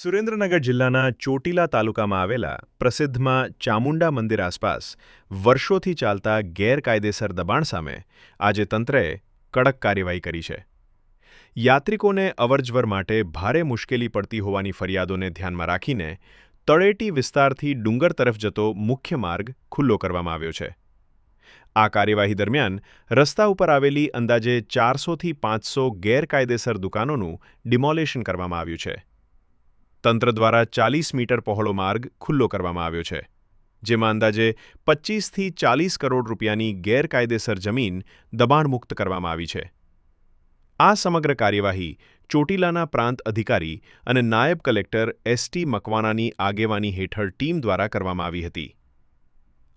સુરેન્દ્રનગર જિલ્લાના ચોટીલા તાલુકામાં આવેલા પ્રસિદ્ધમાં ચામુંડા મંદિર આસપાસ વર્ષોથી ચાલતા ગેરકાયદેસર દબાણ સામે આજે તંત્રએ કડક કાર્યવાહી કરી છે. યાત્રિકોને અવરજવર માટે ભારે મુશ્કેલી પડતી હોવાની ફરિયાદોને ધ્યાનમાં રાખીને તળેટી વિસ્તારથી ડુંગર તરફ જતો મુખ્ય માર્ગ ખુલ્લો કરવામાં આવ્યો છે. આ કાર્યવાહી દરમિયાન રસ્તા ઉપર આવેલી અંદાજે ચારસોથી પાંચસો ગેરકાયદેસર દુકાનોનું ડિમોલેશન કરવામાં આવ્યું છે. તંત્ર દ્વારા ચાલીસ મીટર પહોળો માર્ગ ખુલ્લો કરવામાં આવ્યો છે, જેમાં અંદાજે પચીસથી ચાલીસ કરોડ રૂપિયાની ગેરકાયદેસર જમીન દબાણમુક્ત કરવામાં આવી છે. આ સમગ્ર કાર્યવાહી ચોટીલાના પ્રાંત અધિકારી અને નાયબ કલેક્ટર એસટી મકવાનાની આગેવાની હેઠળ ટીમ દ્વારા કરવામાં આવી હતી.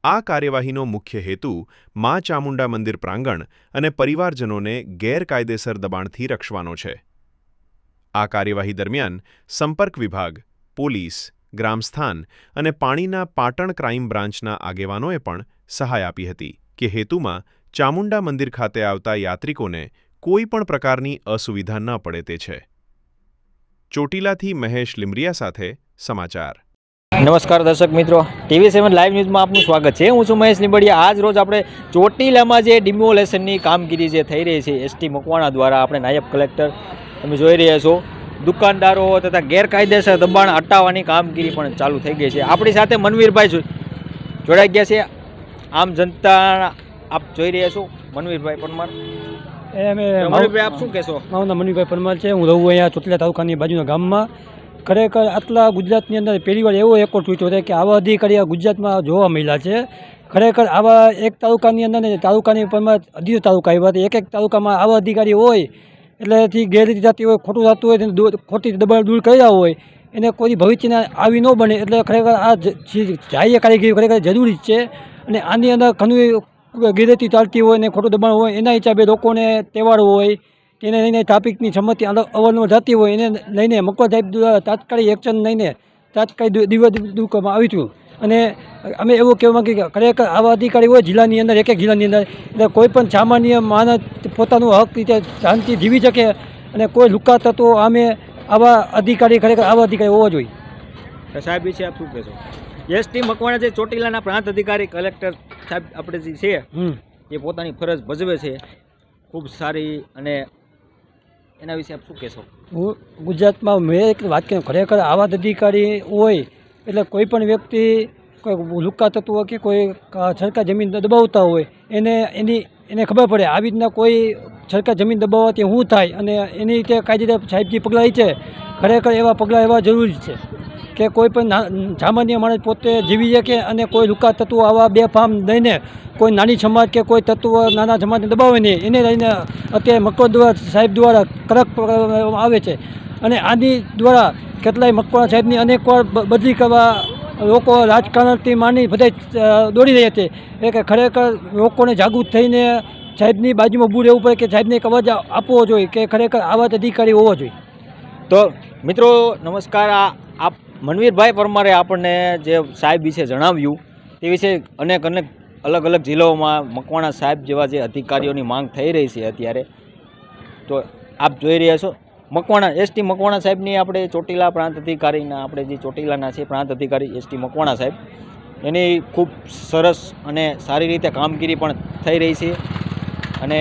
આ કાર્યવાહીનો મુખ્ય હેતુ મા ચામુંડા મંદિર પ્રાંગણ અને પરિવારજનોને ગેરકાયદેસર દબાણથી રક્ષવાનો છે. આ કાર્યવાહી દરમિયાન સંપર્ક વિભાગ, પોલીસ, ગ્રામસ્થાન અને પાણીના પાટણ ક્રાઇમ બ્રાન્ચના આગેવાનોએ પણ સહાય આપી હતી કે હેતુમાં ચામુંડા મંદિર ખાતે આવતા યાત્રિકોને કોઈ પણ પ્રકારની અસુવિધા ન પડે તે છે. ચોટીલાથી મહેશ લીમરિયા સાથે સમાચાર. નમસ્કાર દર્શક મિત્રો. ટીવી સેવન લાઈવ ન્યૂઝમાં આપનું સ્વાગત છે. હું છું મહેશ લીંબડિયા. આજ રોજ આપણે ચોટીલામાં જે ડિમોલેશનની કામગીરી જે થઈ રહી છે, એસટી મકવાણા દ્વારા આપણે નાયબ કલેક્ટર તમે જોઈ રહ્યા છો દુકાનદારો તથા ગેરકાયદેસર દબાણ હટાવવાની કામગીરી પણ ચાલુ થઈ ગઈ છે. આપણી સાથે મનવીરભાઈ જોડાઈ ગયા છે. આમ જનતા આપ જોઈ રહ્યા છો. મનવીરભાઈ પરમાર. એ અમે મનવીરભાઈ આપ શું કહેશો? મારું નામ મનવીરભાઈ પરમાર છે. હું રહું અહીંયા ચોટલા તાલુકાની બાજુના ગામમાં. ખરેખર આટલા ગુજરાતની અંદર પહેલી વાર એવો એકો તૂટ્યો છે કે આવા અધિકારી ગુજરાતમાં જોવા મળ્યા છે. ખરેખર આવા એક તાલુકાની અંદર તાલુકાની પરમાર અઢી તાલુકા આવ્યા એક એક તાલુકામાં આવા અધિકારી હોય એટલેથી ગેરરીતિ જતી હોય, ખોટું થતું હોય, તેને ખોટી દબાણ દૂર કર્યા હોય, એને કોઈ ભવિષ્યને આવી ન બને, એટલે ખરેખર આ જાહેર કારીગરી ખરેખર જરૂરી જ છે. અને આની અંદર ઘણી ગેરરીતિ ચાલતી હોય ને ખોટું દબાણ હોય, એના હિસાબે લોકોને તહેવાર હોય, તેને લઈને ટ્રાફિકની સંમતિ અવરનવર જતી હોય, એને લઈને મકવા સાહેબ તાત્કાલિક એક્શન લઈને તાત્કાલિક દિવસ કરવામાં આવ્યું હતું. અને અમે એવું કહેવા માગીએ કે ખરેખર આવા અધિકારી હોય જિલ્લાની અંદર એક એક જિલ્લાની અંદર એટલે કોઈ પણ સામાન્ય માણસ પોતાનું હક રીતે શાંતિ જીવી શકે અને કોઈ લુકા તત્વો આમે આવા અધિકારી ખરેખર આવા અધિકારી હોવા જોઈએ. તો સાહેબ વિશે આપ શું કહેશો? એસટી મકવાણા જે ચોટીલાના પ્રાંત અધિકારી કલેક્ટર સાહેબ આપણે જે છે એ પોતાની ફરજ ભજવે છે. ખૂબ સારી અને એના વિશે આપ શું કહેશો? હું ગુજરાતમાં મેં એક વાત કરી ખરેખર આવા અધિકારી હોય એટલે કોઈ પણ વ્યક્તિ કોઈ લુકા તત્વો કે કોઈ છડકા જમીન દબાવતા હોય, એને એની, એને ખબર પડે આવી રીતના કોઈ સરકાર જમીન દબાવવાથી શું થાય અને એની રીતે કાયદેસર સાહેબજી પગલાં લે છે ખરેખર એવા પગલાં એવા જરૂરી છે કે કોઈ પણ સામાન્ય માણસ પોતે જીવી શકે અને કોઈ લુકા તત્વો આવા બે ફાર્મ લઈને કોઈ નાની સમાજ કે કોઈ તત્વો નાના સમાજને દબાવે નહીં એને લઈને અત્યારે મકવાણા સાહેબ દ્વારા કડક આવે છે. અને આની દ્વારા કેટલાય મકવાણા સાહેબની અનેકવાર બદલી કરવા લોકો રાજકારણથી માની બધા દોડી રહ્યા છે એ કે ખરેખર લોકોને જાગૃત થઈને સાહેબની બાજુમાં ઊભું રહેવું પડે કે સાહેબને એક અવાજ આપવો જોઈએ કે ખરેખર આવા અધિકારી હોવો જોઈએ. તો મિત્રો, નમસ્કાર. આ, આપ, મનવીરભાઈ પરમારે આપણને જે સાહેબ વિશે જણાવ્યું, તે વિશે અનેક અનેક અલગ અલગ જિલ્લાઓમાં મકવાણા સાહેબ જેવા જે અધિકારીઓની માંગ થઈ રહી છે અત્યારે. તો આપ જોઈ રહ્યા છો. મકવાણા એસટી મકવાણા સાહેબની આપણે ચોટીલા પ્રાંત અધિકારીના, આપણે જે ચોટીલાના છે પ્રાંત અધિકારી એસટી મકવાણા સાહેબ, એની ખૂબ સરસ અને સારી રીતે કામગીરી પણ થઈ રહી છે અને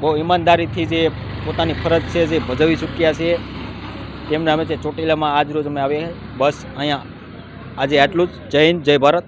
બહુ ઈમાનદારીથી જે પોતાની ફરજ છે જે ભજવી ચૂક્યા છે, તેમના અમે છે ચોટીલામાં આજરોજ અમે આવીએ બસ અહીંયા આજે આટલું જ. જય હિન્દ, જય ભારત.